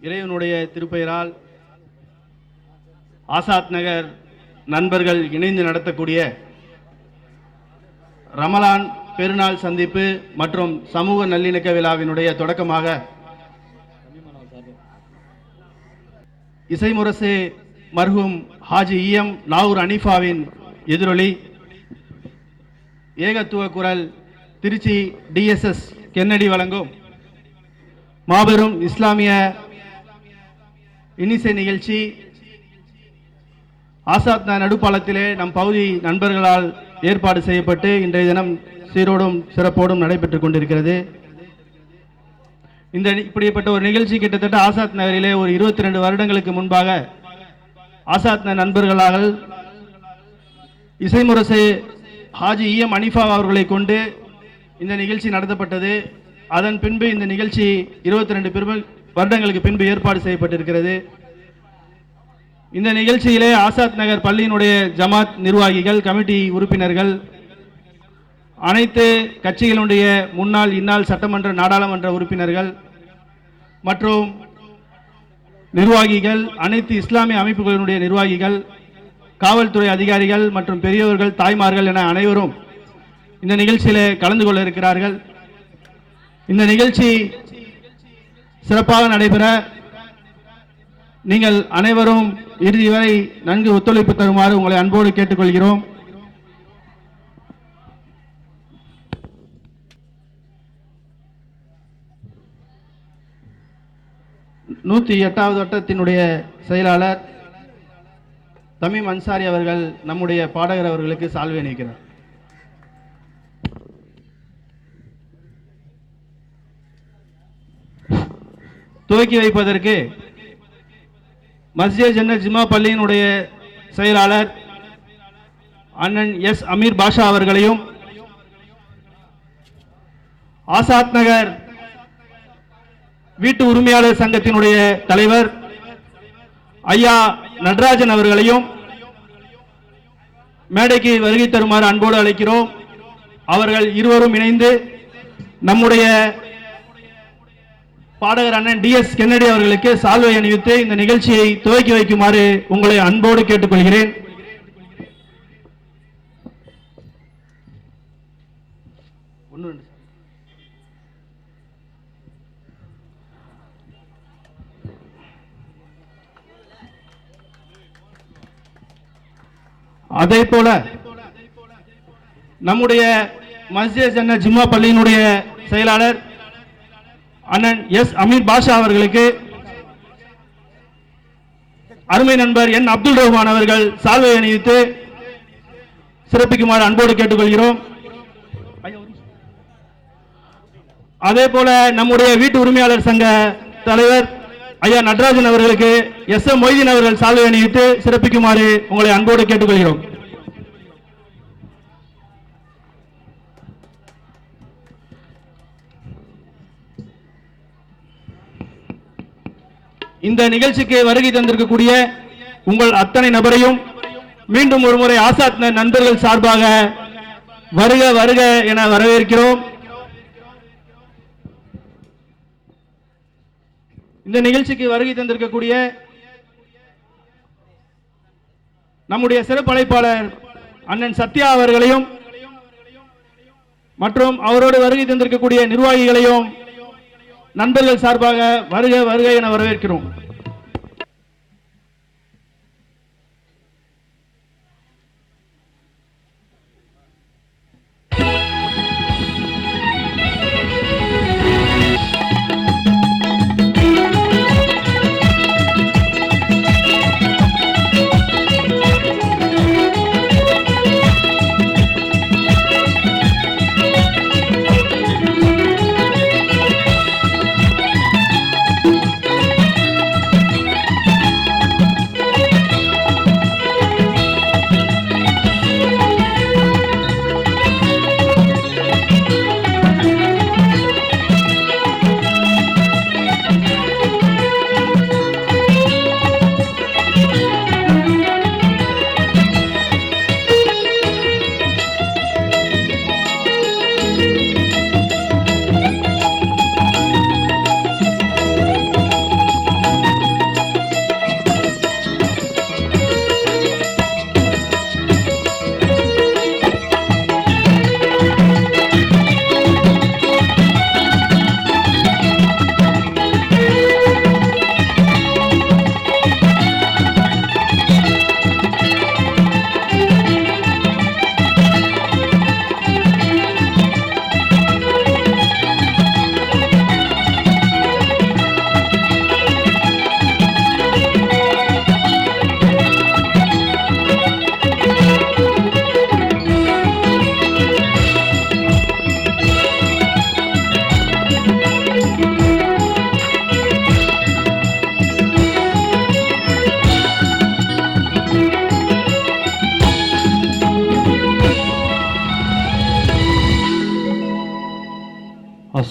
இறைவனுடைய திருப்பெயரால் ஆசாத் நகர் நண்பர்கள் இணைந்து நடத்தக்கூடிய ரமலான் பெருநாள் சந்திப்பு மற்றும் சமூக நல்லிணக்க விழாவினுடைய தொடக்கமாக இசைமுரசு மர்ஹூம் ஹாஜி இஎம் நாவூர் அனிஃபாவின் எதிரொலி ஏகத்துவ குரல் திருச்சி டிஎஸ்எஸ் கென்னடி வழங்கும் மாபெரும் இஸ்லாமிய இன்னிசை நிகழ்ச்சி. ஆசாத் நடுப்பாலத்திலே நம் பகுதி நண்பர்களால் ஏற்பாடு செய்யப்பட்டு இன்றைய தினம் சீரோடும் சிறப்போடும் நடைபெற்றுக் கொண்டிருக்கிறது. இந்த இப்படிப்பட்ட ஒரு நிகழ்ச்சி கிட்டத்தட்ட ஆசாத் நகரிலே ஒரு இருபத்தி ரெண்டு வருடங்களுக்கு முன்பாக ஆசாத் நண்பர்களாக நண்பர்களால் இசைமுரசு ஹாஜி இஎம் அனிஃபா அவர்களை கொண்டு இந்த நிகழ்ச்சி நடத்தப்பட்டது. அதன் பின்பு இந்த நிகழ்ச்சி இருபத்தி ரெண்டு வருடங்களுக்கு பின்பு ஏற்பாடு செய்யப்பட்டிருக்கிறது. இந்த நிகழ்ச்சியிலே ஆசாத் நகர் பள்ளியினுடைய ஜமாத் நிர்வாகிகள் கமிட்டி உறுப்பினர்கள் அனைத்து கட்சிகளுடைய முன்னாள் இந்நாள் சட்டமன்ற நாடாளுமன்ற உறுப்பினர்கள் மற்றும் நிர்வாகிகள் அனைத்து இஸ்லாமிய அமைப்புகளினுடைய நிர்வாகிகள் காவல்துறை அதிகாரிகள் மற்றும் பெரியவர்கள் தாய்மார்கள் என அனைவரும் இந்த நிகழ்ச்சியிலே கலந்து கொள்ள இருக்கிறார்கள். இந்த நிகழ்ச்சி சிறப்பாக நடைபெற நீங்கள் அனைவரும் இறுதி வரை நன்கு ஒத்துழைப்பு தருமாறு உங்களை அன்போடு கேட்டுக்கொள்கிறோம். நூற்றி எட்டாவது வட்டத்தினுடைய செயலாளர் தமிம் அன்சாரி அவர்கள் நம்முடைய பாடகர் அவர்களுக்கு சால்வை நிற்கிறார் துவக்கி வைப்பதற்கு மஸ்ஜித் ஜன்னத் ஜிமா பள்ளியினுடைய செயலாளர் அண்ணன் எஸ் அமீர் பாஷா அவர்களையும் ஆசாத் நகர் வீட்டு உரிமையாளர் சங்கத்தினுடைய தலைவர் ஐயா நடராஜன் அவர்களையும் மேடைக்கு வருகை தருமாறு அன்போடு அழைக்கிறோம். அவர்கள் இருவரும் இணைந்து நம்முடைய பாடகர் அண்ணன் டிஎஸ் கென்னடி அவர்களுக்கு சால்வை அணிவித்து இந்த நிகழ்ச்சியை துவக்கி வைக்குமாறு உங்களை அன்போடு கேட்டுக்கொள்கிறேன். அதே போல நம்முடைய மஸ்ஜித் ஜன்ன ஜிம்மா பள்ளியினுடைய செயலாளர் அண்ணன் எஸ் அமீர் பாஷா அவர்களுக்கு அருமை நண்பர் என் அப்துல் ரஹ்மான் அவர்கள் சால்வை அணிவித்து சிறப்பிக்குமாறு அன்போடு கேட்டுக்கொள்கிறோம். அதே போல நம்முடைய வீட்டு உரிமையாளர் சங்க தலைவர் ஐயா நடராஜன் அவர்களுக்கு எஸ் எம் மொய்தீன் அவர்கள் சால்வை அணிவித்து சிறப்பிக்குமாறு உங்களை அன்போடு கேட்டுக்கொள்கிறோம். இந்த நிகழ்ச்சிக்கு வருகை தந்திருக்கக்கூடிய உங்கள் அத்தனை நபரையும் மீண்டும் ஒருமுறை ஆசாத் நண்பர்கள் சார்பாக வருக வருக என வரவேற்கிறோம். இந்த நிகழ்ச்சிக்கு வருகை தந்திருக்கக்கூடிய நம்முடைய சிறப்பழைப்பாளர் அண்ணன் சத்யா அவர்களையும் மற்றும் அவரோடு வருகை தந்திருக்கக்கூடிய நிர்வாகிகளையும் நண்பர்கள் சார்பாக வருக வருக என வரவேற்கிறோம்.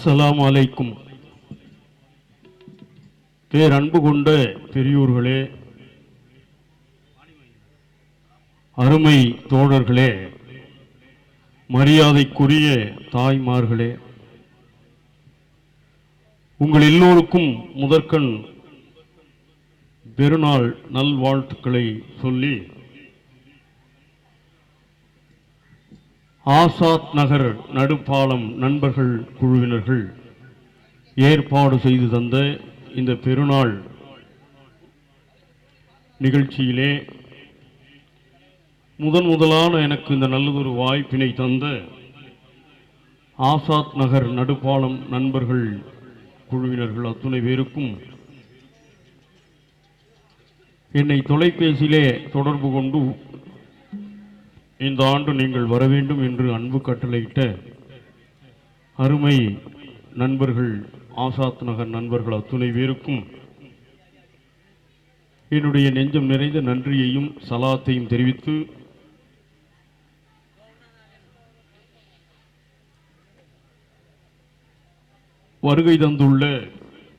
அஸ்ஸலாமு அலைக்கும். பேரன்பு கொண்ட பெரியோர்களே அருமை தோழர்களே மரியாதைக்குரிய தாய்மார்களே உங்கள் எல்லோருக்கும் முதற்கண் பெருநாள் நல்வாழ்த்துக்களை சொல்லி ஆசாத் நகர் நடுப்பாலம் நண்பர்கள் குழுவினர்கள் ஏற்பாடு செய்து தந்த இந்த பெருநாள் நிகழ்ச்சியிலே முதன் முதலான எனக்கு இந்த நல்லதொரு வாய்ப்பினை தந்த ஆசாத் நகர் நடுப்பாலம் நண்பர்கள் குழுவினர்கள் அத்துணை பேருக்கும் என்னை தொலைபேசியிலே தொடர்பு கொண்டு இந்த ஆண்டு நீங்கள் வர வேண்டும் என்று அன்பு கட்டளையிட்ட அருமை நண்பர்கள் ஆசாத் நகர் நண்பர்கள் அத்துணை பேருக்கும் என்னுடைய நெஞ்சம் நிறைந்த நன்றியையும் சலாத்தையும் தெரிவித்து வருகை தந்துள்ள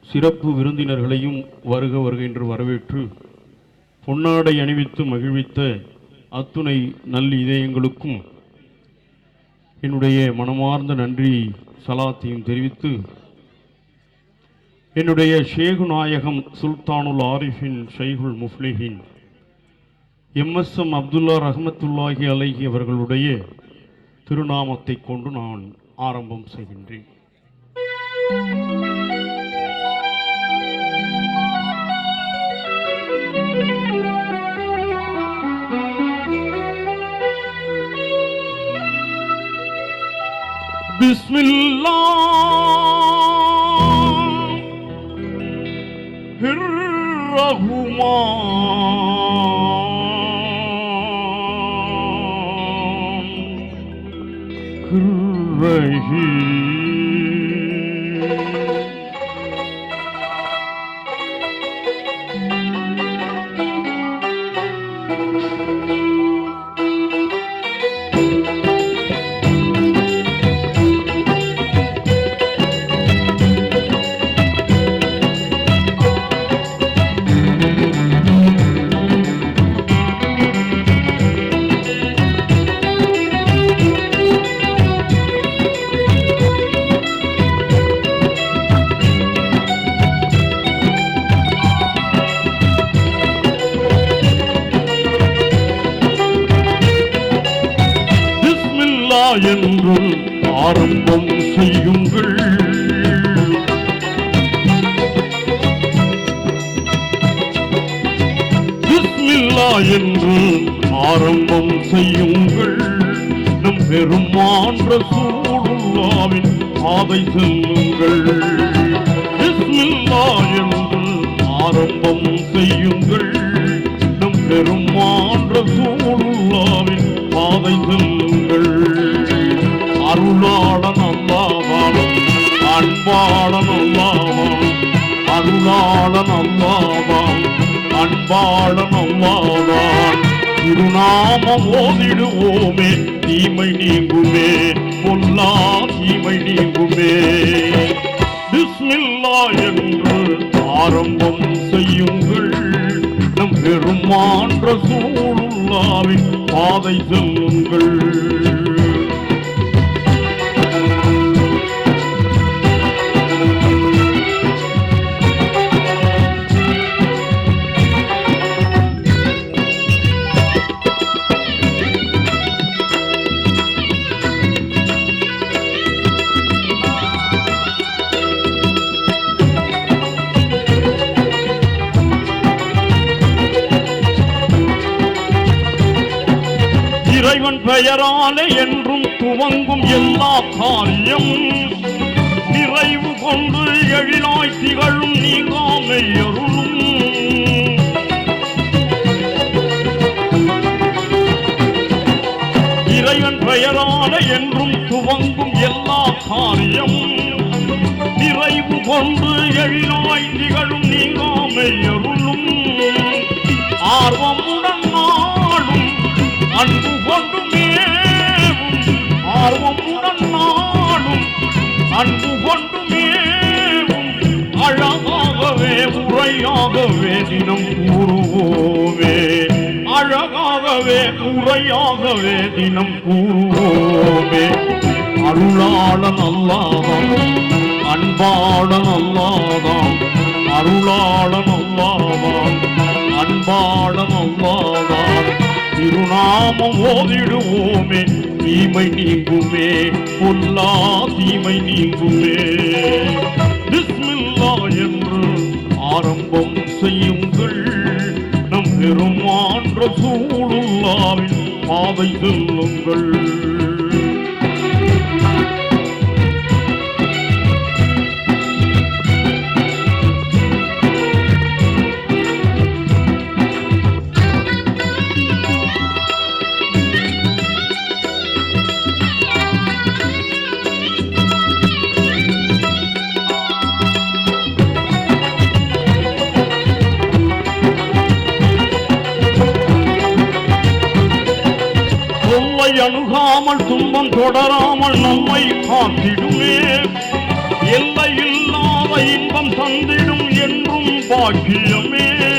சிறப்பு விருந்தினர்களையும் வருக வருக என்று வரவேற்று பொன்னாடை அணிவித்து மகிழ்வித்த அத்துணை நல் இதயங்களுக்கும் என்னுடைய மனமார்ந்த நன்றி சலாத்தையும் தெரிவித்து என்னுடைய ஷேகு நாயகம் சுல்தானுல் ஆரிஃபின் ஷைகுல் முஃப்லிஹின் எம்எஸ்எம் அப்துல்லா ரஹமத்துல்லாஹி அலஹி அவர்களுடைய திருநாமத்தை கொண்டு நான் ஆரம்பம் செய்கின்றேன். بسم الله الرحمن போன்ற சூடுல்லாவின் பாதை செல்லுங்கள். பிஸ்மில்லா என்று ஆரம்பம் செய்யுங்கள். நம் பெருமான்ற சூடுல்லாவின் பாதை செல்லுங்கள். அருளாளன் அல்லாவானும் அன்பாளன் அல்லாவான் அருளாளன் அல்லாவான் அன்பாளன் அல்லாவான் திருநாமம் ஓதிடுவோமே. தீமை நீங்குமே. பொல்லா தீமை நீங்குமே. பிஸ்மில்லா என்று ஆரம்பம் செய்யுங்கள். நம் பெருமான்ற சூழ்நாவின் பாதை செல்லுங்கள். பெயராலே என்றும் துவங்கும் எல்லா காரியம். நிறைவு கொண்டு எழிலாய் திகழும் நீங்காமை அருளும் இறைவன் பெயராலே என்றும் துவங்கும் எல்லா காரியம். நிறைவு கொண்டு எழிலாய் திகழும் நீங்காமை அருளும் ஆர்வமுடன் அன்பு கொண்டு மேலும் ஆர்வமுடன் நாடும் அன்பு கொண்டு மேலும் அழகாகவே உரையாகவே தினம் கூறுவோமே. அழகாகவே உரையாகவே தினம் கூறுவோமே. அருளாளன் அல்லாதான் அன்பாளன் அல்லாதான் அருளாளன் அல்லாதான் அன்பாளன் அல்லாதான். திருநாமம் ஓதிடுவோமே. தீமை நீங்குமே. பொல்லா தீமை நீங்குமே. பிஸ்மில்லா என்று ஆரம்பம் செய்யுங்கள். நம் பெருமான்ற சூழுல்லாவின் பாதை செல்லுங்கள். தொடராமல் துன்பம் தொடராமல் நம்மை காத்திடுமே. எல்லை இல்லாத இன்பம் தந்திடும் என்றும் பாக்கியமே.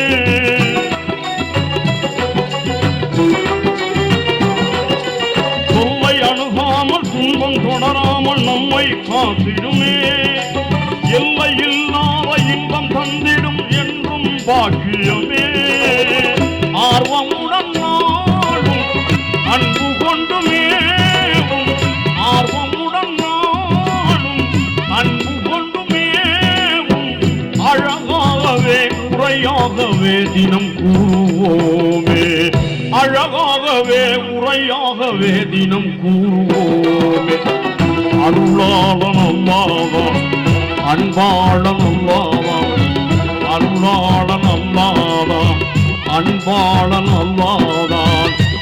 அழகாகவே தினம் கூறுவோமே அழகாகவே உரையாகவே தினம் கூறுவோமே அருளாளன் அல்லாதான் அன்பாளன் அல்லாதான் அருளாளன் அல்லாதா அன்பாளன் அல்லாதா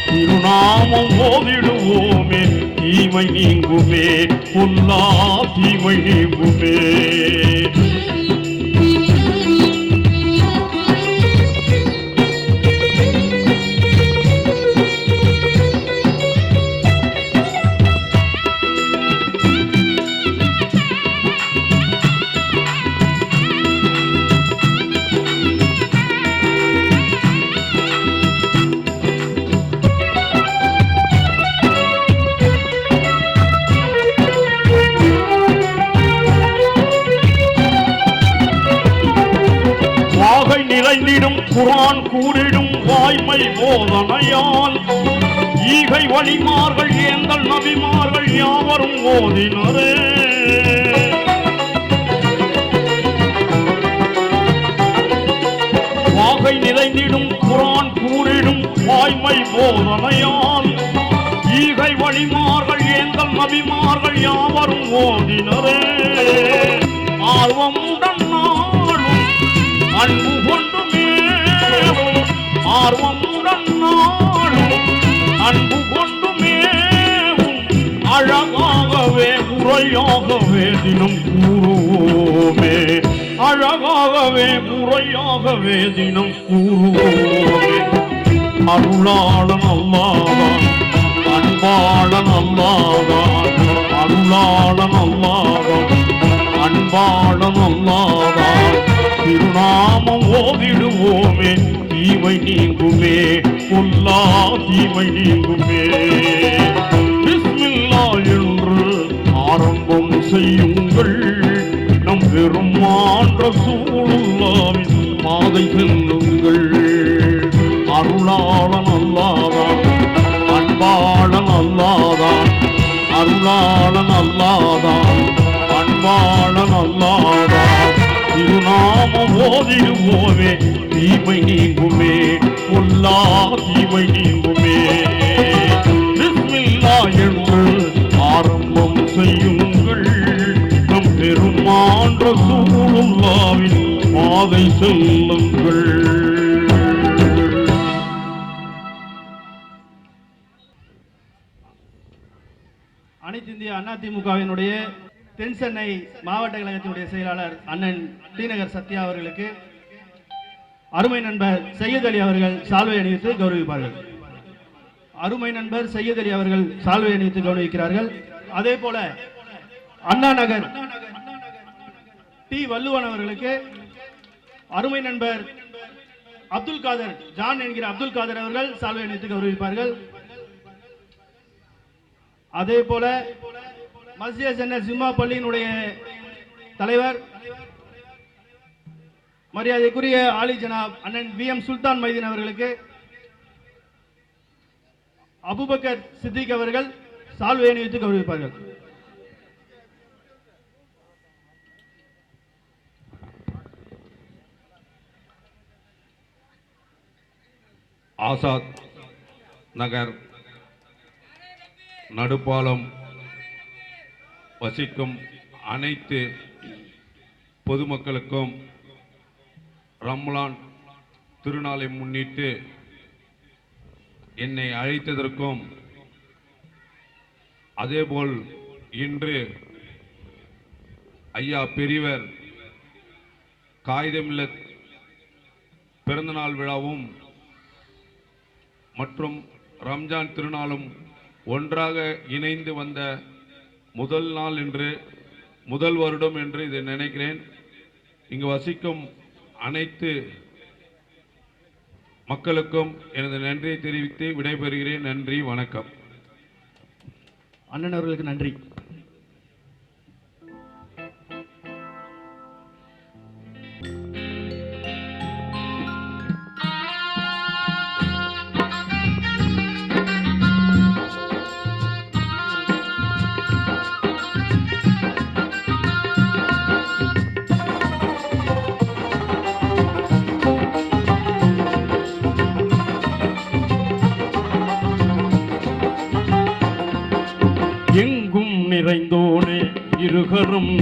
திருநாமம் ஓதிடுவோமே தீமை நீங்குமே பொல்லா தீமை நீங்குமே. வாய்மை போதனையால் ஈகை வழிமார்கள் ஏந்தல் நபிமார்கள் யாவரும் ஓதினரே. வாகை நிறைந்திடும் குரான் கூறிடும் வாய்மை போதனையால் ஈகை வழிமார்கள் ஏந்தல் நபிமார்கள் யாவரும் ஓதினரே. ஆர்வமுடன் நாளும் அன்பு ஆர்வமுடன் நாளும் அன்பு கொண்டு அழகாகவே உரையாகவே தினம் கூறுவோமே. அழகாகவே முறையாகவே தினம் கூறுவோமே. அருளாளன் அல்லாதான் அன்பாளன் அல்லாதான் அருளாளன் அல்லாதான் அன்பாளன் அல்லாதான். திருநாமம் ஓதிடுவோமே. இவை நீங்குமே பொல்லா தீமை நீங்குமே. பிஸ்மில்லா என்று ஆரம்பம் செய்யுங்கள். நம் பெருமான்ற சூழ்நிலாவின் பாதை செல்லுங்கள். அருளாளன் அல்லாதான் அன்பாளன் அல்லாதான் அருளாளன் அல்லாதான். ஓதிடுவோமே தீமை நீங்குமே உள்ளா தீமை நீங்குமே. பிஸ்மில்லா என்று ஆரம்பம் செய்யுங்கள். நம் பெருமான்ற சூழுல்லாவின் பாதை செல்லுங்கள். அனைத்து இந்திய அதிமுகவினுடைய தென் சென்னை மாவட்ட கழகத்தினுடைய செயலாளர் அண்ணன் டிநகர் சத்யா அவர்களுக்கு அருமை நண்பர் சையத் அலி அவர்கள் சால்வை அணிவித்து கௌரவிப்பார்கள். அருமை நண்பர் சையத் அலி அவர்கள் சால்வை அணிவித்து கௌரவிக்கிறார்கள். அதே போல அண்ணா நகர் டி வள்ளுவன் அவர்களுக்கு அருமை நண்பர் அப்துல் காதர் ஜான் என்கிற அப்துல் காதர் அவர்கள் சால்வை அணிவித்து கௌரவிப்பார்கள். அதே போல மசிய சென்னை சிம்மா பள்ளியினுடைய தலைவர் மரியாதைக்குரிய ஆலி ஜனாப் அண்ணன் வி எம் சுல்தான் மைதீன் அவர்களுக்கு அபுபக்கர் சித்திக் அவர்கள் சால்வை அணிவித்து கௌரவிப்பார்கள் ஆசாத் நகர் நடுப்பாலம் வசிக்கும் அனைத்து பொதுமக்களுக்கும் ரம்லான் திருநாளை முன்னிட்டு என்னை அழைத்ததற்கும் அதேபோல் இன்று ஐயா பெரியவர் காகிதமில்ல பிறந்தநாள் விழாவும் மற்றும் ரம்ஜான் திருநாளும் ஒன்றாக இணைந்து வந்த முதல் நாள் என்று முதல் வருடம் என்று இதை நினைக்கிறேன். இங்கு வசிக்கும் அனைத்து மக்களுக்கும் எனது நன்றியை தெரிவித்து விடைபெறுகிறேன். நன்றி வணக்கம். அண்ணன் அவர்களுக்கு நன்றி.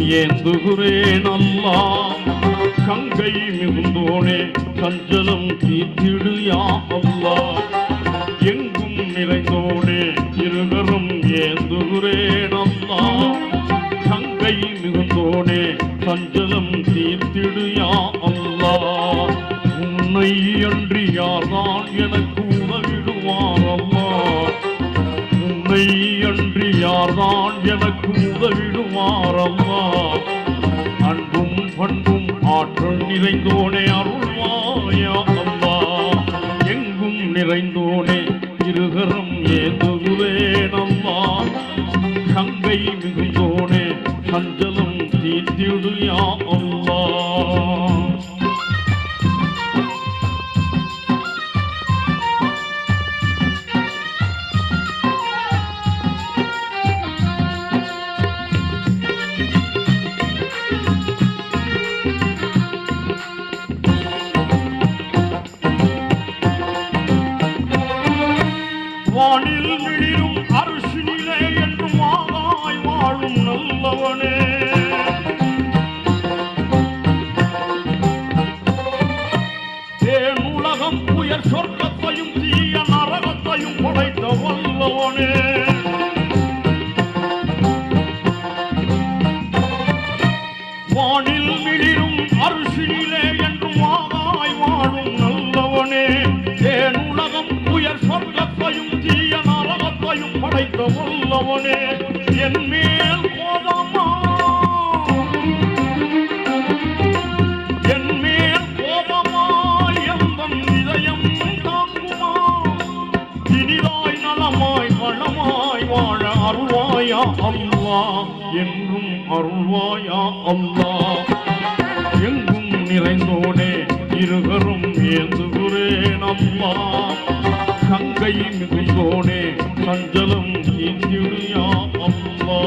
இருகரும் ஏந்துகிறேன் அல்லா கங்கை மிகுந்தோனே சஞ்சலம் தீர்த்திடு யா அல்லா அம்மா கங்கை மிகையோனே சஞ்சலம் இந்தியா அம்மா